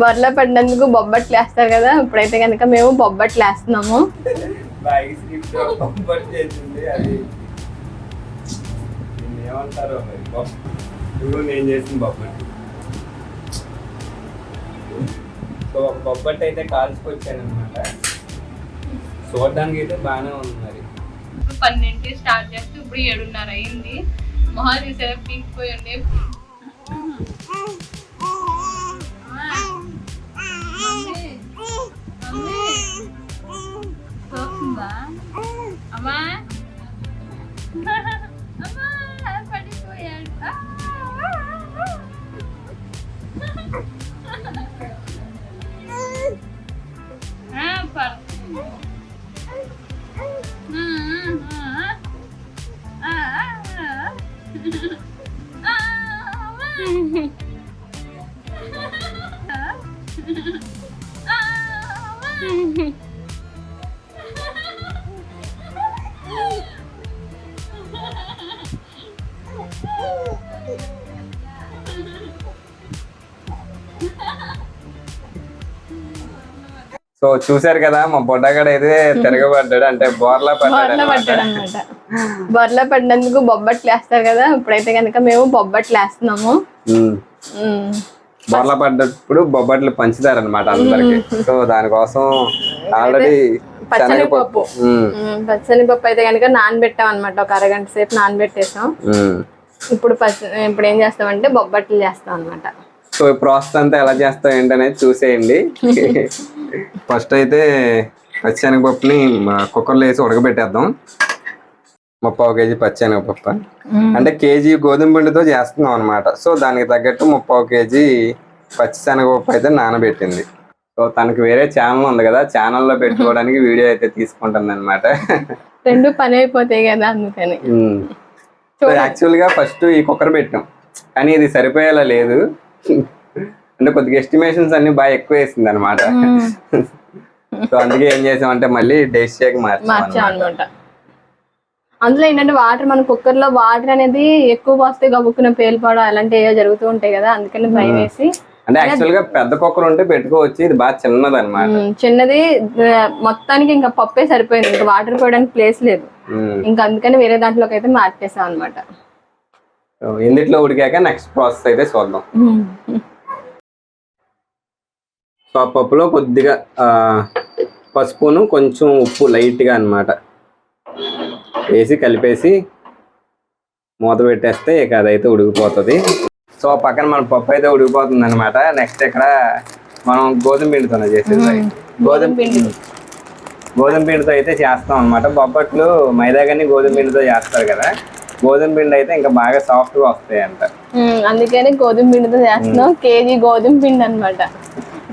బొర్రలో పడినందుకు బొబ్బట్లు వేస్తారు కదా ఇప్పుడైతే కనుక మేము బొబ్బట్లు వేస్తున్నాము. బొబ్బట్ అయితే కాల్చుకొచ్చాను అనమాట చూడడానికి అయితే బాగానే ఉంది మరి. పన్నెండుకి స్టార్ట్ చేస్తే ఇప్పుడు ఏడున్నర అయింది. మొహాలు చూసారా పీక్ పోయి ఉండే. 啊 好 సో చూసారు కదా మా బొడ్డగాడు అయితే తిరగబడ్డాడు అంటే బోర్లా పడ్డాడు బొర్రలో పడినందుకు బొబ్బట్లు వేస్తారు కదా ఇప్పుడైతే కనుక మేము బొబ్బట్లు వేస్తున్నాము. బోర్లా పడ్డప్పుడు బొబ్బట్లు పంచుతారు అనమాట అందరికి సో దానికోసం ఆల్రెడీ పచ్చనిపప్పు. పచ్చనిపప్పు అయితే కనుక నానబెట్టాం అనమాట ఒక అరగంట సేపు నానబెట్టేసాం. ఇప్పుడు పచ్చ ఇప్పుడు ఏం చేస్తామంటే బొబ్బట్లు చేస్తాం అనమాట సో ఈ ప్రాసెస్ అంతా ఎలా చేస్తాం ఏంటనేది చూసేయండి. ఫస్ట్ అయితే పచ్చెనగపప్పుని కుక్కర్లో వేసి ఉడకబెట్టేద్దాం. ముప్పావు కేజీ పచ్చెనగపప్పు అంటే కేజీ గోధుమ పిండితో చేస్తున్నాం అనమాట సో దానికి తగ్గట్టు ముప్పావు కేజీ పచ్చిశనగపప్పు అయితే నానబెట్టింది. సో తనకి వేరే ఛానల్ ఉంది కదా ఛానల్లో పెట్టుకోవడానికి వీడియో అయితే తీసుకుంటుంది అనమాట రెండు పని అయిపోతాయి కదా అందుకని. సో యాక్చువల్గా ఫస్ట్ ఈ కుక్కర్ పెట్టాం. కానీ ఇది సరిపోయేలా లేదు. అంటే కొద్దిగా ఎస్టిమేషన్స్ అన్ని బాగా ఎక్కువ వేసింది అనమాట సో అందుకే ఏం చేసామంటే మళ్ళీ డేస్ షేక్ మార్చాం. అనమాట అందులో ఏంటంటే వాటర్ మన కుక్కర్లో వాటర్ అనేది ఎక్కువ పోస్తే గబుక్కున పేలిపోవడం అలాంటి ఏవో జరుగుతూ ఉంటాయి కదా అందుకని భయం వేసి అంటే యాక్చువల్గా పెద్ద కుక్కర్ ఉంటే పెట్టుకోవచ్చు ఇది బాగా చిన్నది అనమాట చిన్నది మొత్తానికి ఇంకా పప్పే సరిపోయింది ఇంకా వాటర్ పోయడానికి ప్లేస్ లేదు. ఇంకా అందుకని వేరే దాంట్లోకి అయితే మార్చేసాం అనమాట ఉడికాక నెక్స్ట్ ప్రాసెస్ అయితే చూద్దాం. పప్పులో కొద్దిగా పసుపును కొంచెం ఉప్పు లైట్గా అన్నమాట. వేసి కలిపేసి మూత పెట్టేస్తే ఇక అదైతే ఉడికిపోతుంది. సో పక్కన మన పప్పు అయితే ఉడికిపోతుంది అనమాట నెక్స్ట్ ఇక్కడ మనం గోధుమ పిండితోనే చేసేది గోధుమ పిండి. గోధుమ పిండితో అయితే చేస్తాం అనమాట బొబ్బట్లు మైదా కానీ గోధుమ పిండితో చేస్తారు కదా. గోధుమ పిండి అయితే ఇంకా బాగా సాఫ్ట్గా వస్తాయి అంట అందుకని గోధుమ పిండితో చేస్తున్నాం. కేజీ గోధుమ పిండి అన్నమాట.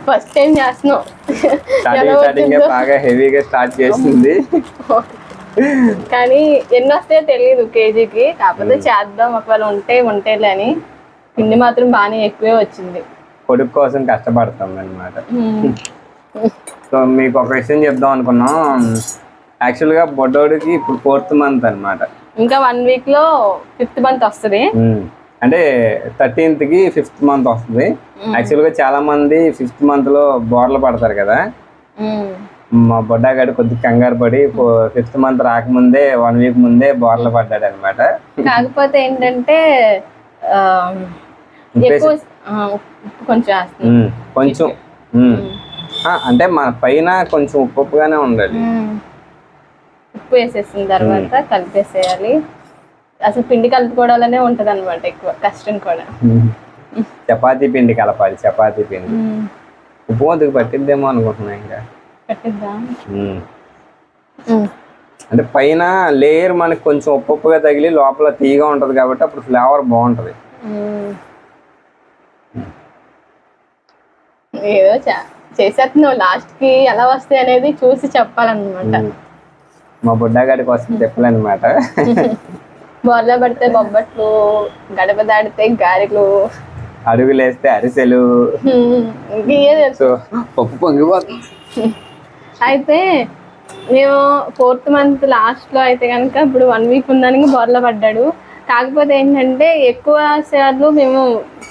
ఫస్ట్ టైం చేస్తున్నాం. స్టార్టింగ్ బాగా హెవీగా స్టార్ట్ చేసింది. కానీ ఎన్ని వస్తాయో తెలియదు కేజీకి. కాకపోతే చేద్దాం ఒకవేళ ఉంటే ఉంటేలే అని. పిండి మాత్రం బాగానే ఎక్కువే వచ్చింది. కొడుకు కోసం కష్టపడతాం అనమాట ఉమ్. సో మీకు ఒక విషయం చెప్దాం అనుకున్నాం. యాక్చువల్గా బొడ్డోడికి ఇప్పుడు ఫోర్త్ మంత్ అన్నమాట. ఇంకా వన్ వీక్లో ఫిఫ్త్ మంత్ వస్తుంది. అంటే థర్టీన్త్కి ఫిఫ్త్ మంత్ వస్తుంది. యాక్చువల్గా చాలా మంది ఫిఫ్త్ మంత్లో బోర్లు పడతారు కదా. మా బొడ్డాగాడు కొద్దిగా కంగారు పడి ఫిఫ్త్ మంత్ రాకముందే వన్ వీక్ ముందే బోర్లు పడ్డాడు అనమాట కాకపోతే ఏంటంటే కొంచెం కొంచెం. అంటే మన పైన కొంచెం ఉప్పు ఉప్పుగానే ఉండాలి. ఉప్పు వేసేసిన తర్వాత కలిపేసేయాలి. అసలు పిండి కలుపుకోవడాలనే ఉంటది అనమాట ఎక్కువ కష్టం కూడా. చపాతీ పిండి కలపాలి చపాతీ పిండి. ఉప్పు వంతుకు పట్టిద్దేమో అనుకుంటున్నా ఇంకా. పట్టిద్దా. అంటే పైన లేయర్ మనకి కొంచెం ఉప్పు ఉప్పుగా తగిలి లోపల తీగా ఉంటది కాబట్టి అప్పుడు ఫ్లేవర్ బాగుంటది. ఏదో చేసేస్తున్నావు లాస్ట్కి ఎలా వస్తాయి అనేది చూసి చెప్పాలన్నమాట. మా బుడ్డగాడి కోసం చెప్పాలన్నమాట బోర్లో పడితే బొబ్బట్లు గడప దాడితే గారెలు. అడుగులేస్తే అరిసెలు. సో పప్పు పొంగిపోతుంది. అయితే మేము ఫోర్త్ మంత్ లాస్ట్లో అయితే కనుక ఇప్పుడు వన్ వీక్ ఉందానికి బోర్లో పడ్డాడు. కాకపోతే ఏంటంటే ఎక్కువ సార్లు మేము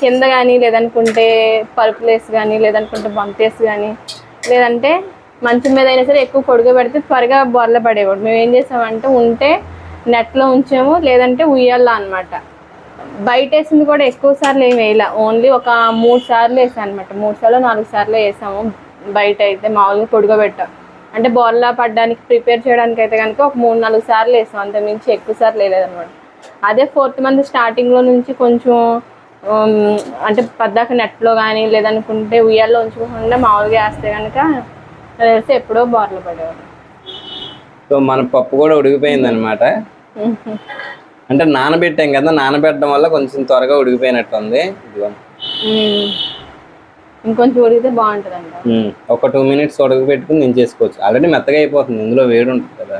కింద కానీ లేదనుకుంటే పరుపులేస్ కానీ లేదనుకుంటే బంతేస్ కానీ లేదంటే మంచం మీద అయినా సరే ఎక్కువ పొడుగు పెడితే త్వరగా బొర్ల పడేవాడు. మేము ఏం చేసామంటే ఉంటే నెట్లో ఉంచాము లేదంటే ఉయ్యాలా అన్నమాట. బయట వేసింది కూడా ఎక్కువ సార్లు ఏమి వేయలే. ఓన్లీ ఒక మూడు సార్లు వేసాను అనమాట మూడు సార్లు నాలుగు సార్లు వేసాము. బయట అయితే మామూలుగా పొడుగు అంటే బోర్లా పడడానికి ప్రిపేర్ చేయడానికి అయితే కనుక ఒక మూడు నాలుగు సార్లు వేసాం. అంత మించి ఎక్కువ సార్లు వేయలేదన్నమాట అదే ఫోర్త్ మంత్ స్టార్టింగ్లో నుంచి కొంచెం అంటే పద్దాక నెట్లో కానీ లేదనుకుంటే ఉయ్యాల్లో ఉంచుకోకుండా మామూలుగా వేస్తే కనుక వేస్తే ఎప్పుడో బోర్లు పడేవారు సో మన పప్పు కూడా ఉడికిపోయింది అనమాట అంటే నానబెట్టాం కదా నానబెట్టడం వల్ల కొంచెం త్వరగా ఉడికిపోయినట్టుంది. ఇంకొంచెం ఉడికితే బాగుంటుందంట. ఉమ్, ఒక టూ మినిట్స్ ఉడకబెట్టుకుని దించేసుకోవచ్చు. ఆల్రెడీ మెత్తగా అయిపోతుంది ఇందులో వేడి ఉంటుంది కదా.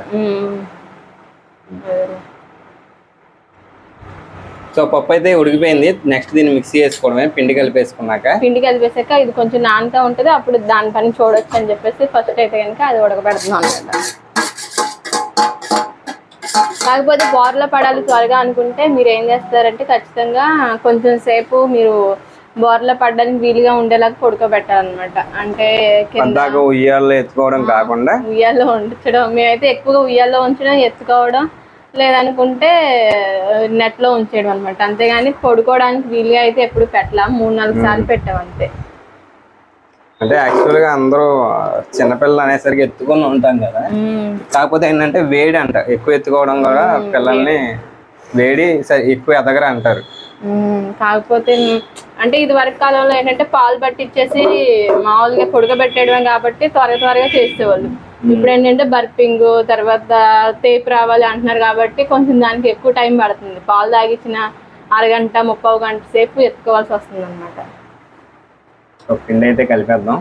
సో పప్పు అయితే ఉడికిపోయింది. నెక్స్ట్ దీన్ని మిక్సీ చేసుకోవడమే పిండి కలిపేసుకున్నాక. పిండి కలిపేసాక ఇది కొంచెం నానుతా ఉంటుంది అప్పుడు దాని పని చూడొచ్చు అని చెప్పేసి ఫస్ట్ అయితే కనుక అది ఉడకబెడుతున్నాం అనమాట కాకపోతే బోర్లో పడాలి త్వరగా అనుకుంటే మీరు ఏం చేస్తారంటే ఖచ్చితంగా కొంచెం సేపు మీరు బోర్లో పడడానికి వీలుగా ఉండేలాగా పడుకోబెట్టాలన్నమాట. అంటే ఉయ్యాల్లో ఎత్తుకోవడం కాకుండా? ఉయ్యాల్లో ఉంచడం. మేమైతే ఎక్కువగా ఉయ్యాల్లో ఉంచడం ఎత్తుకోవడం లేదనుకుంటే నెట్లో ఉంచేయడం అనమాట అంతేగాని పడుకోవడానికి వీలుగా అయితే ఎప్పుడు పెట్టలా. మూడు నాలుగు సార్లు పెట్టాం అంతే అంటే యాక్చువల్గా అందరూ చిన్నపిల్లలు అనేసరికి ఎత్తుకొని ఉంటాం కదా. కాకపోతే ఏంటంటే వేడి అంట. ఎక్కువ ఎత్తుకోవడం కూడా పిల్లల్ని వేడి ఎక్కువ ఎదగరా అంటారు. కాకపోతే అంటే ఇది వరకు కాలంలో ఏంటంటే పాలు పట్టించేసి మామూలుగా పొడగబెట్టేయడమే కాబట్టి త్వరగా త్వరగా చేసేవాళ్ళు. ఇప్పుడు ఏంటంటే బర్పింగ్ తర్వాత తేపు రావాలి అంటున్నారు కాబట్టి కొంచెం దానికి ఎక్కువ టైం పడుతుంది. పాలు తాగించిన అరగంట ముప్పై గంట సేపు ఎత్తుకోవాల్సి వస్తుంది అనమాట సో పిండి అయితే కలిపేద్దాం.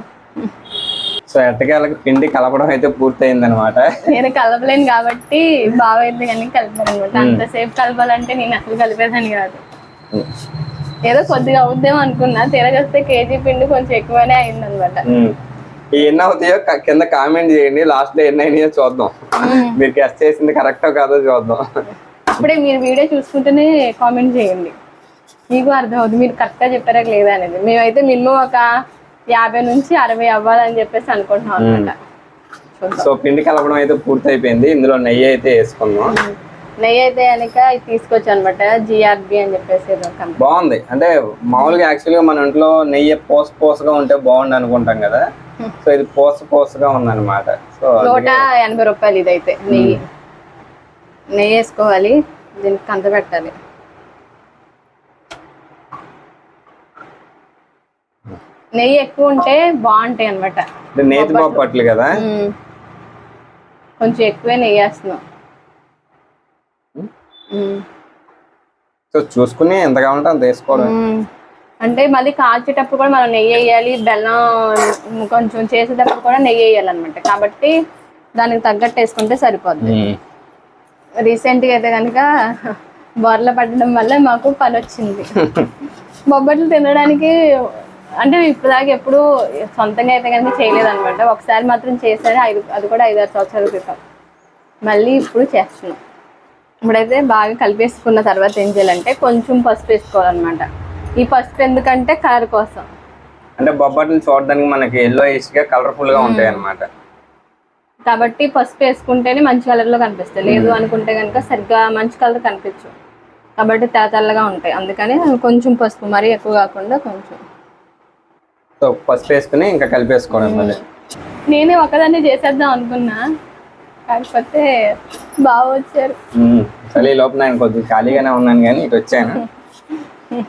సో ఎట్టకేళ్ళకి పిండి కలపడం అయితే పూర్తయింది అనమాట నేను కలపలేను కాబట్టి బాగా అయితే కానీ కలిపాను అనమాట అంతసేపు కలపాలంటే నేను అసలు కలిపేదాన్ని కాదు. ఏదో కొద్దిగా అవుద్దేమో అనుకున్నా తిరగొస్తే కేజీ పిండి కొంచెం ఎక్కువనే అయింది అనమాట ఎన్ని అవుతాయో కింద కామెంట్ చేయండి. లాస్ట్లో ఎన్ని అయినాయో చూద్దాం. మీరు గెస్ట్ చేసింది కరెక్టో కాదో చూద్దాం. ఇప్పుడే మీరు వీడియో చూసుకుంటూనే కామెంట్ చేయండి. మీకు అర్థమవుతుంది. మీరు కరెక్ట్గా చెప్పారా లేదా అనేది. మేమైతే మినిమం ఒక యాభై నుంచి అరవై అవ్వాలని చెప్పేసి అనుకుంటున్నాం అనమాట సో పిండి కలపడం అయితే పూర్తి అయిపోయింది ఇందులో నెయ్యి అయితే వేసుకుందాం. నెయ్యి అయితే కనుక ఇది అనమాట జిఆర్బి అని చెప్పేసి బాగుంది. అంటే మామూలుగా యాక్చువల్గా మన ఇంట్లో నెయ్యి పోస పోసగా ఉంటే బాగుండు అనుకుంటాం కదా. సో ఇది పోస పోసగా ఉందన్నమాట. సో నూట ఎనభై రూపాయలు ఇదైతే. నెయ్యి. నెయ్యి వేసుకోవాలి. దీనికి కంత పెట్టాలి. నెయ్యి ఎక్కువ ఉంటే బాగుంటాయి అనమాట నేతి పప్పట్లు కదా? కొంచెం ఎక్కువే నెయ్యి వేస్తున్నాం. సో చూసుకుని ఎంత కావాలంటే అంత వేసుకోవడం. అంటే మళ్ళీ కాల్చేటప్పుడు కూడా మనం నెయ్యి వేయాలి బెల్లం కొంచెం చేసేటప్పుడు కూడా నెయ్యి వేయాలన్నమాట. కాబట్టి దానికి తగ్గట్టు వేసుకుంటే సరిపోద్ది. రీసెంట్గా అయితే కనుక బోర్ల పడడం వల్ల మాకు పని వచ్చింది బొబ్బట్లు తినడానికి అంటే ఇప్పటిదాకా ఎప్పుడు సొంతంగా అయితే కనుక చేయలేదన్నమాట. ఒకసారి మాత్రం చేశాను. ఐదు అది కూడా ఐదారు సంవత్సరాల క్రితం. మళ్ళీ ఇప్పుడు చేస్తున్నాం. ఇప్పుడైతే బాగా కలిపేసుకున్న తర్వాత ఏం చేయాలంటే కొంచెం పసుపు వేసుకోవాలన్నమాట. ఈ పసుపు ఎందుకంటే కలర్ కోసం. అంటే బొబ్బట్లు చూడడానికి మనకి ఎల్లో గా కలర్ఫుల్గా ఉంటాయి అన్నమాట కాబట్టి పసుపు వేసుకుంటేనే మంచి కలర్లో కనిపిస్తాయి. లేదు అనుకుంటే కనుక సరిగ్గా మంచి కలర్ కనిపించు కాబట్టి తెల్ల తెల్లగా ఉంటాయి. అందుకని కొంచెం పసుపు మరీ ఎక్కువ కాకుండా కొంచెం. పసుపు వేసుకుని ఇంకా కలిపేసుకోవడం మళ్ళీ. నేనే ఒకదాన్ని చేసేద్దాం అనుకున్నా. కాకపోతే బాగా వచ్చారు. సరే ఈ లోపల నేను కొద్దిగా ఖాళీగానే ఉన్నాను కానీ ఇటు వచ్చాను.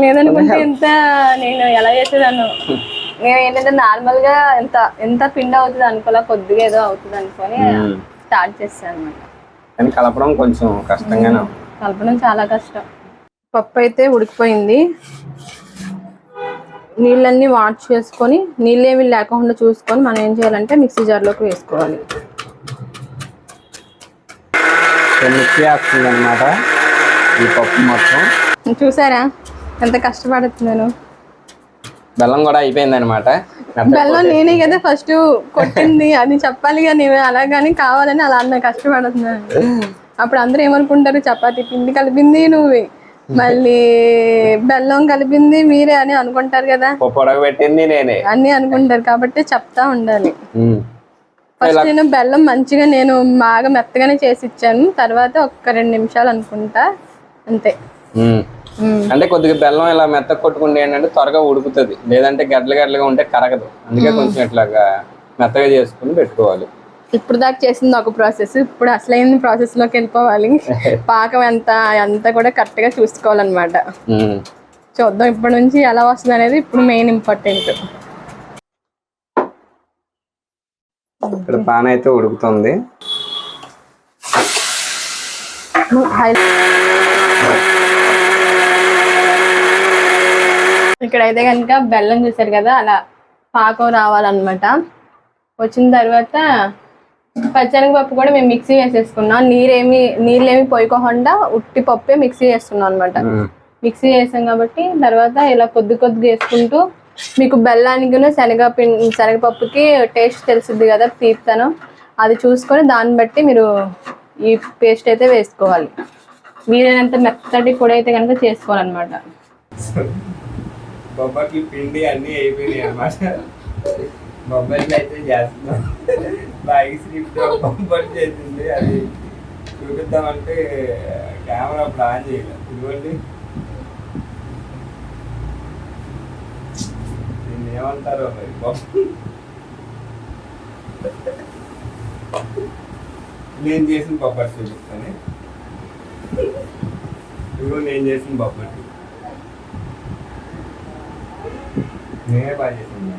లేదనుకుంటే ఎంత నేను ఎలా చేసేదాన్ని? నేను ఏంటంటే నార్మల్గా ఎంత ఎంత పిండి అవుతుంది అనుకోలే కొద్దిగా ఏదో అవుతుంది అనుకొని. స్టార్ట్ చేస్తాను అనమాట కానీ కలపడం కొంచెం కష్టంగానే కలపడం చాలా కష్టం. పప్పు అయితే ఉడికిపోయింది. నీళ్ళన్నీ వాష్ చేసుకొని నీళ్ళు ఏమి లేకుండా చూసుకొని మనం ఏం చేయాలంటే మిక్సీ జార్లోకి వేసుకోవాలి. సో మిక్సీ వస్తుంది అనమాట ఈ పప్పు మొత్తం. చూసారా? ఎంత కష్టపడుతున్నాను. బెల్లం కూడా అయిపోయింది అనమాట బెల్లం నేనే కదా ఫస్ట్ కొట్టింది. అది చెప్పాలి కానీ నేను అలా కానీ కావాలని అలా అన్న కష్టపడుతున్నాను. అప్పుడు అందరూ ఏమనుకుంటారు? చపాతీ పిండి కలిపింది నువ్వు. మళ్ళీ బెల్లం కలిపింది మీరే అని అనుకుంటారు కదా. ఉడకబెట్టింది నేనే. అన్ని అనుకుంటారు కాబట్టి చెప్తా ఉండాలి. ఫస్ట్ నేను బెల్లం మంచిగా నేను బాగా మెత్తగానే చేసి ఇచ్చాను. తర్వాత ఒక్క రెండు నిమిషాలు అనుకుంటా. అంతే. అంటే కొద్దిగా బెల్లం ఇలా మెత్త కొట్టుకుంటే ఏంటంటే త్వరగా ఉడుకుతుంది. లేదంటే గడ్డలు గడ్డలుగా ఉంటే కరగదు. అందుకే కొంచెం ఇట్లాగా మెత్తగా చేసుకుని పెట్టుకోవాలి. ఇప్పుడు దాకా చేసింది ఒక ప్రాసెస్ ఇప్పుడు అసలైన ప్రాసెస్లోకి వెళ్ళిపోవాలి. పాకం ఎంత అంతా కూడా కరెక్ట్గా చూసుకోవాలన్నమాట. చూద్దాం ఇప్పటి నుంచి ఎలా వస్తుంది అనేది ఇప్పుడు మెయిన్ ఇంపార్టెంట్ ఇక్కడ పాన్ అయితే ఉడుకుతుంది. ఇక్కడైతే కనుక బెల్లం చూసారు కదా అలా పాకం రావాలన్నమాట. వచ్చిన తర్వాత పచ్చనగపప్పు కూడా మేము మిక్సీ వేసేసుకున్నాం నీరేమి నీళ్ళేమి పోయికోకుండా ఉట్టి పప్పే మిక్సీ చేస్తున్నాం అనమాట. మిక్సీ చేసాం కాబట్టి తర్వాత ఇలా కొద్ది కొద్దిగా వేసుకుంటూ మీకు బెల్లానికి శనగ పిం శనగపప్పుకి టేస్ట్ తెలుసుద్ది కదా తీపుతాను అది చూసుకొని దాన్ని బట్టి మీరు ఈ పేస్ట్ అయితే వేసుకోవాలి. వీలైనంత మెత్తటి పొడి అయితే కనుక చేసుకోవాలన్నమాట. బొబ్బకి పిండి అన్ని అయిపోయినాయి అన్నమాట. మొబైల్ అయితే చేస్తున్నాం. భాగ్యశ్రీ బొబ్బట్లు చేసింది. అది చూపిద్దామంటే కెమెరా అప్పుడు ఆన్ చేయలేదు. ఇదిగోండి. దీన్ని ఏమంటారో మరి నేను చేసిన బొబ్బట్లు చూపిస్తాను. ఇదిగో నేను చేసిన బొబ్బట్లు. నేనే బాగా చేసింది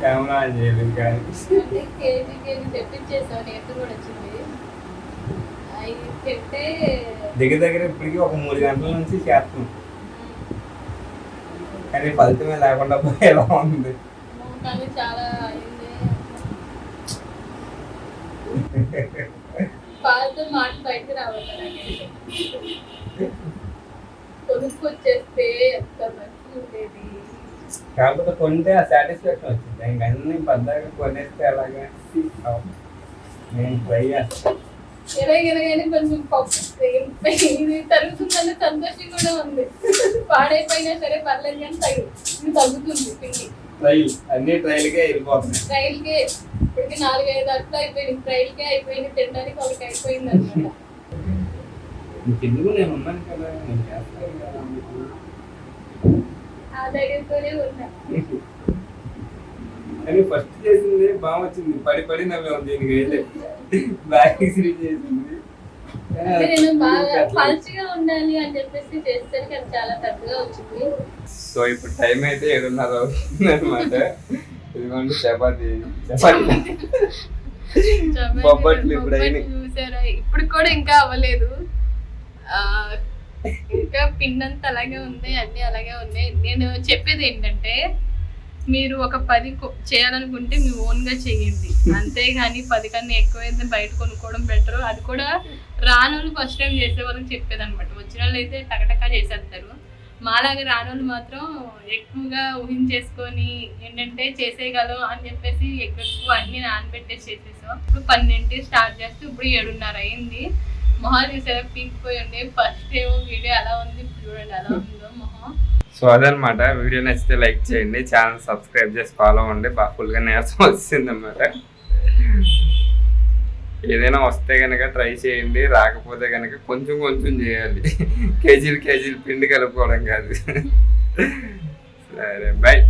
కెమెరా ఆన్ చేయలేదు కానీ అంటే కేజీ కేజీ తెప్పించేసావు నేత కూడా వచ్చింది. తింటే దగ్గర దగ్గర ఇప్పటికీ ఒక మూడు గంటల నుంచి చేస్తున్నాం. కానీ ఫలితమే లేకుండా పోయేలా ఉంది. కానీ చాలా అయింది. పాలతో మాట బయటకు రావాలి కొనుక్కొచ్చేస్తే ఎంత మంచిగా ఉండేది కాకపోతే కొంటే ఆ సాటిస్ఫాక్షన్ వచ్చింది. ఇంకా అన్ని పద్దాగా కొనేస్తే అలాగే నేను ట్రై చేస్తాను ఎలాగైనా కొంచెం పప్పు ఇది తరుగుతుందన్న సంతోషం కూడా ఉంది. పాడైపోయినా సరే పర్లేదు కానీ తగ్గు. ఇది తగ్గుతుంది పిండి. ట్రైల్ అన్ని ట్రైల్కే వెళ్ళిపోతున్నాయి. ట్రైల్కే ఇప్పటికి నాలుగైదు అట్లా అయిపోయింది ట్రైల్కే అయిపోయింది తినడానికి ఒకటి అయిపోయింది అనమాట ఇంకెందుకు నేను ఉన్నాను కదా. నేను చేస్తాను కదా. ఉన్నా. కానీ ఫస్ట్ చేసింది బాగా వచ్చింది. పడి పడి నవ్వాం దీనికి వెళ్ళి బ్యాక్ శ్రీ చేసింది. అంటే నేను బాగా పల్చగా ఉండాలి అని చెప్పేసి చేసేసరికి అది చాలా పెద్దగా వచ్చింది. సో ఇప్పుడు టైం అయితే ఏడున్నర అవుతుంది అనమాట ఇదిగోండి చపాతి. చపాతి. బొబ్బట్లు ఇప్పుడు ఇప్పుడు కూడా ఇంకా అవ్వలేదు. ఇంకా పిన్ అంతా అలాగే ఉంది అన్ని అలాగే ఉన్నాయి. నేను చెప్పేది ఏంటంటే మీరు ఒక పది చేయాలనుకుంటే మీ ఓన్గా చేయండి. అంతేగాని పది కన్నా ఎక్కువైతే బయట కొనుక్కోవడం బెటర్. అది కూడా రానోళ్ళు ఫస్ట్ టైం చేసే వాళ్ళకి చెప్పేది అనమాట వచ్చిన వాళ్ళు అయితే టకటకా చేసేస్తారు. మాలాగా రానోళ్ళు మాత్రం ఎక్కువగా ఊహించేసుకొని ఏంటంటే చేసేయగలం అని చెప్పేసి ఎక్కువ ఎక్కువ అన్ని నానబెట్టేసి చేసేసాం. ఇప్పుడు పన్నెండింటి స్టార్ట్ చేస్తే ఇప్పుడు ఏడున్నర అయింది. మొహాలు చూసారా పీకిపోయి ఉండే ఫస్ట్ ఏమో వీడియో ఎలా ఉంది ఇప్పుడు చూడండి ఎలా ఉందో మొహం. సో అదనమాట వీడియో నచ్చితే లైక్ చేయండి ఛానల్ సబ్స్క్రైబ్ చేసి ఫాలో అవ్వండి బాగా ఫుల్గా నీరసం వచ్చింది అనమాట ఏదైనా వస్తే కనుక ట్రై చేయండి రాకపోతే కనుక కొంచెం కొంచెం చేయాలి. కేజీలు కేజీలు పిండి కలుపుకోవడం కాదు. సరే బాయ్